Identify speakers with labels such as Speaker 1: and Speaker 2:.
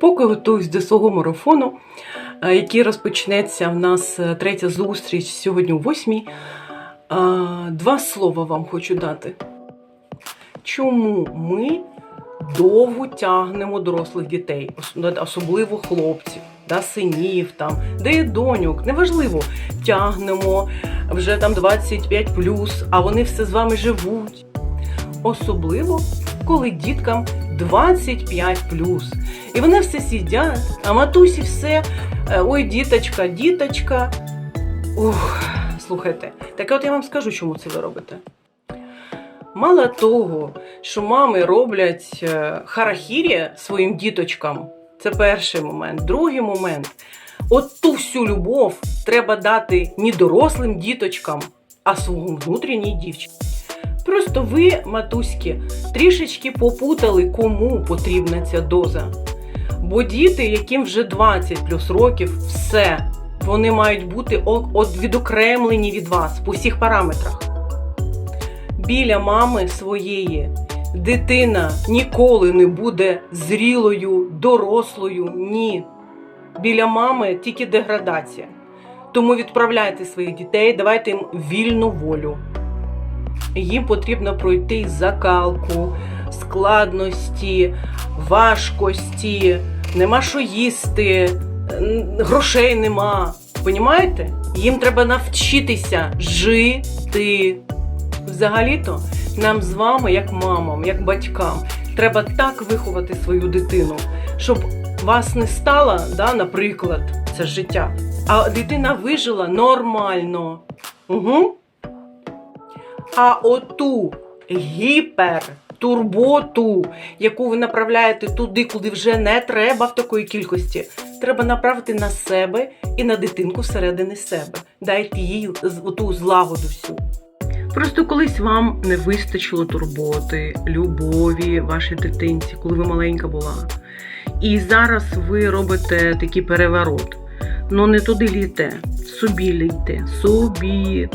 Speaker 1: Поки готуюсь до свого марафону, е, який розпочнеться в нас е, третя зустріч сьогодні о восьмій, е, два слова вам хочу дати. Чому ми довго тягнемо дорослих дітей, особливо хлопців, да, синів, там, де доньок, неважливо, тягнемо вже там 25 а вони все з вами живуть. Особливо, коли діткам 25 І вони все сидять, а матусі все. е, Ой, діточка, діточка. Ух, слухайте, так от я вам скажу, чому це ви робите. Мало того, що мами роблять е, харахірі своїм діточкам, це перший момент. Другий момент. От ту всю любов треба дати не дорослим діточкам, а своєму внутрішній дівчині. Просто ви, матуськи, трішечки попутали, кому потрібна ця доза. Бо діти, яким вже 20 плюс років, все, вони мають бути відокремлені від вас по всіх параметрах. Біля мами своєї дитина ніколи не буде зрілою, дорослою. Ні. Біля мами тільки деградація. Тому відправляйте своїх дітей, давайте їм вільну волю. Їм потрібно пройти закалку, складності, важкості, нема що їсти, грошей нема. Понімаєте? Їм треба навчитися жити. Взагалі-то нам з вами, як мамам, як батькам, треба так виховати свою дитину, щоб вас не стало, да, наприклад, це життя, а дитина вижила нормально. Угу. А оту гіпер турботу, яку ви направляєте туди, куди вже не треба в такої кількості, треба направити на себе і на дитинку всередині себе. Дайте їй ту злагоду всю. Просто колись вам не вистачило турботи, любові вашій дитинці, коли ви маленька була. І зараз ви робите такий переворот. Ну не туди лійте, собі лійте, собі.